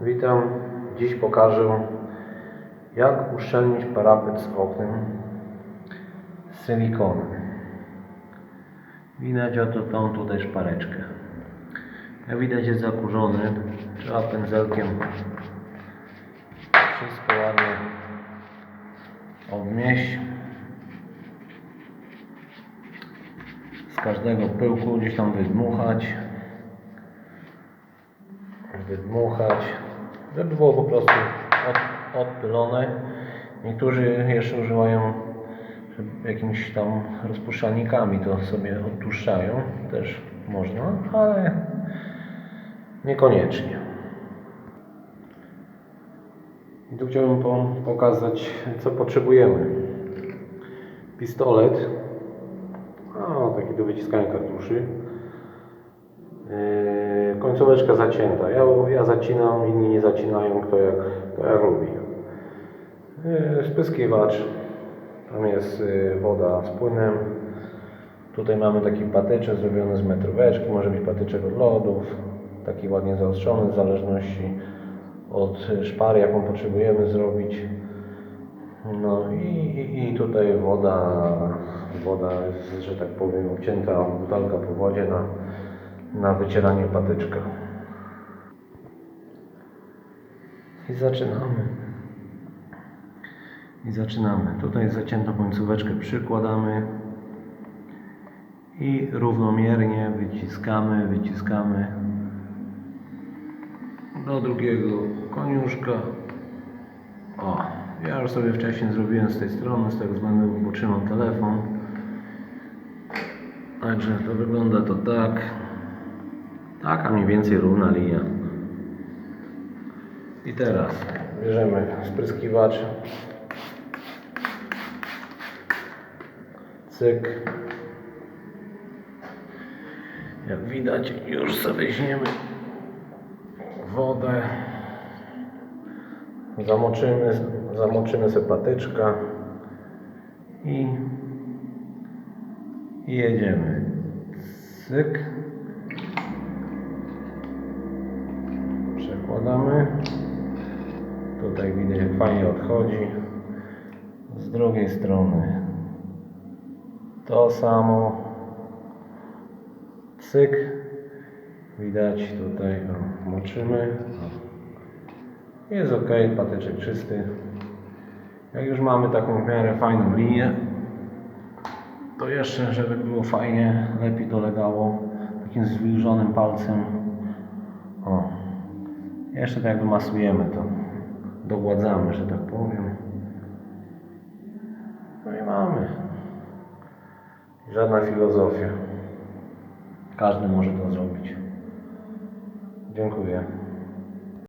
Witam. Dziś pokażę jak uszczelnić parapet z oknem z silikonem. Widać oto tą tutaj szpareczkę. Jak widać jest zakurzony. Trzeba pędzelkiem wszystko ładnie obmieść. Z każdego pyłku gdzieś tam wydmuchać. Wydmuchać, żeby było po prostu od, odpylone. Niektórzy jeszcze używają jakimiś tam rozpuszczalnikami, to sobie odtłuszczają, też można, ale niekoniecznie. I tu chciałbym po, pokazać, co potrzebujemy. Pistolet, o, taki do wyciskania kartuszy. Yy, końcóweczka zacięta. Ja, ja zacinam, inni nie zacinają, kto jak, kto jak lubi. Yy, spryskiwacz. Tam jest yy, woda z płynem. Tutaj mamy taki patyczek zrobiony z metróweczki. Może być patyczek od lodów. Taki ładnie zaostrzony w zależności od szpary, jaką potrzebujemy zrobić. No i, i, i tutaj woda, woda jest, że tak powiem, obcięta butelka po wodzie na, na wycieranie patyczka. I zaczynamy. I zaczynamy. Tutaj zaciętą końcóweczkę przykładamy i równomiernie wyciskamy, wyciskamy do drugiego koniuszka. O, ja już sobie wcześniej zrobiłem z tej strony, z tego względu, bo trzymam telefon. Także to wygląda to tak. Taka mniej więcej równa linia. I teraz bierzemy spryskiwacz. Cyk. Jak widać, już sobie weźmiemy wodę. Zamoczymy, zamoczymy sobie patyczka i, jedziemy. Cyk. Tutaj widać jak fajnie odchodzi. Z drugiej strony to samo. Cyk. Widać tutaj, o, moczymy. Jest ok, patyczek czysty. Jak już mamy taką w miarę fajną linię, to jeszcze, żeby było fajnie, lepiej dolegało takim zwilżonym palcem. O, jeszcze tak jakby masujemy to, dogładzamy, że tak powiem. No i mamy. Żadna filozofia. Każdy może to zrobić. Dziękuję.